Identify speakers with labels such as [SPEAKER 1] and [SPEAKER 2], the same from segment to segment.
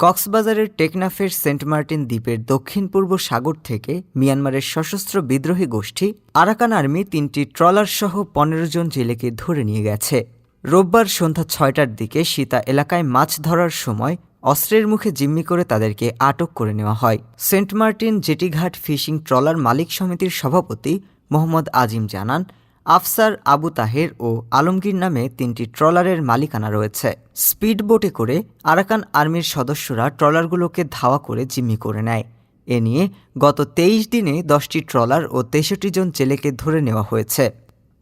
[SPEAKER 1] কক্সবাজারের টেকনাফের Saint Martin দ্বীপের দক্ষিণ পূর্ব সাগর থেকে মিয়ানমারের সশস্ত্র বিদ্রোহী গোষ্ঠী আরাকান আর্মি তিনটি ট্রলার সহ পনেরো জন জেলেকে ধরে নিয়ে গেছে। রোববার সন্ধ্যা ছয়টার দিকে সীতা এলাকায় মাছ ধরার সময় অস্ত্রের মুখে জিম্মি করে তাদেরকে আটক করে নেওয়া হয়। সেন্ট মার্টিন জেটিঘাট ফিশিং ট্রলার মালিক সমিতির সভাপতি মোহাম্মদ আজিম জানান আফসার আবু তাহের ও আলমগীর নামে তিনটি ট্রলারের মালিকানা রয়েছে। স্পিড বোটে করে আরাকান আর্মির সদস্যরা ট্রলারগুলোকে ধাওয়া করে জিম্মি করে নেয়। এ নিয়ে গত তেইশ দিনে দশটি ট্রলার ও তেষট্টি জন জেলেকে ধরে নেওয়া হয়েছে।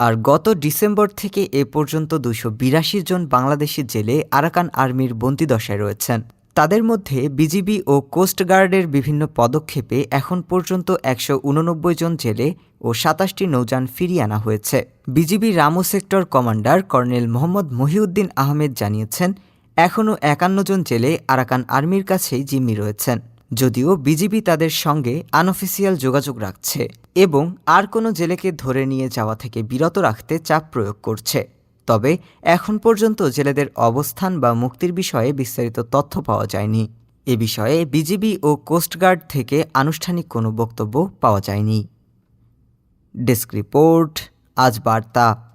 [SPEAKER 1] আর গত ডিসেম্বর থেকে এ পর্যন্ত দুশো বিরাশি জন বাংলাদেশি জেলে আরাকান আর্মির বন্দিদশায় রয়েছেন। তাদের মধ্যে বিজিবি ও কোস্টগার্ডের বিভিন্ন পদক্ষেপে এখন পর্যন্ত একশো উননব্বই জন জেলে ও সাতাশটি নৌযান ফিরিয়ে আনা হয়েছে। BGB Ramu sector commander colonel Mohammad Mohiuddin Ahmed জানিয়েছেন এখনও একান্ন জন জেলে আরাকান আর্মির কাছেই জিম্মি রয়েছেন। যদিও বিজিবি তাদের সঙ্গে আনঅফিসিয়াল যোগাযোগ রাখছে এবং আর কোনো জেলেকে ধরে নিয়ে যাওয়া থেকে বিরত রাখতে চাপ প্রয়োগ করছে। তবে এখন পর্যন্ত জেলেদের অবস্থান বা মুক্তির বিষয়ে বিস্তারিত তথ্য পাওয়া যায়নি। এ বিষয়ে বিজিবি ও কোস্টগার্ড থেকে আনুষ্ঠানিক কোনো বক্তব্য পাওয়া যায়নি। ডেস্ক রিপোর্ট, আজ বার্তা।